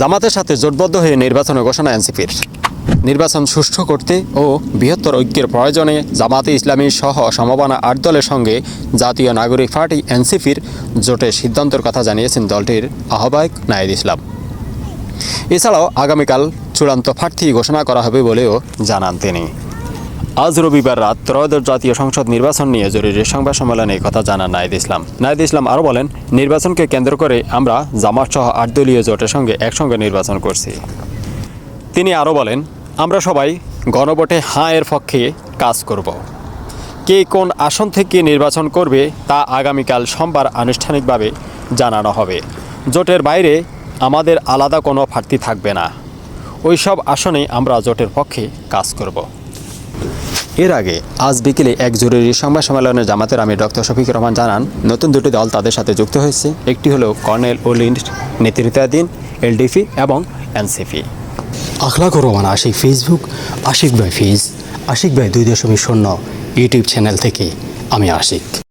জামাতের সাথে জোটবদ্ধ হয়ে নির্বাচনের ঘোষণা এনসিপির। নির্বাচন সুষ্ঠু করতে ও বৃহত্তর ঐক্যের প্রয়োজনে জামাতে ইসলামী সহ সমবানা আট দলের সঙ্গে জাতীয় নাগরিক পার্টি এনসিপির জোটের সিদ্ধান্তের কথা জানিয়েছেন দলটির আহ্বায়ক নায়েদ ইসলাম। এছাড়াও আগামীকাল চূড়ান্ত প্রার্থী ঘোষণা করা হবে বলেও জানান তিনি। আজ রবিবার রাত ত্রয়োদশ জাতীয় সংসদ নির্বাচন নিয়ে জরুরি সংবাদ সম্মেলনে কথা জানান নায়েদ ইসলাম। নায়েদ ইসলাম আরও বলেন, নির্বাচনকে কেন্দ্র করে আমরা জামাত সহ আট দলীয় জোটের সঙ্গে একসঙ্গে নির্বাচন করছি। তিনি আরও বলেন, আমরা সবাই গণভোটে হাঁ এর পক্ষে কাজ করব। কে কোন আসন থেকে নির্বাচন করবে তা আগামীকাল সোমবার আনুষ্ঠানিকভাবে জানানো হবে। জোটের বাইরে আমাদের আলাদা কোনো প্রার্থী থাকবে না। ওই সব আসনে আমরা জোটের পক্ষে কাজ করব। এর আগে আজ বিকেলে এক জরুরি সংবাদ সম্মেলনে জামাতের আমি ডক্টর শফিক রহমান জানান, নতুন দুটি দল তাদের সাথে যুক্ত হয়েছে। একটি হলো কর্নেল ও লিন্ড নেতৃত্বাধীন এলডিপি এবং এনসিপি। আখলাকুর রহমান, আশিক ফেসবুক, আশিক ভাই ফেজ, আশিক ভাই দুই দশমিক শূন্য ইউটিউব চ্যানেল থেকে আমি আশিক।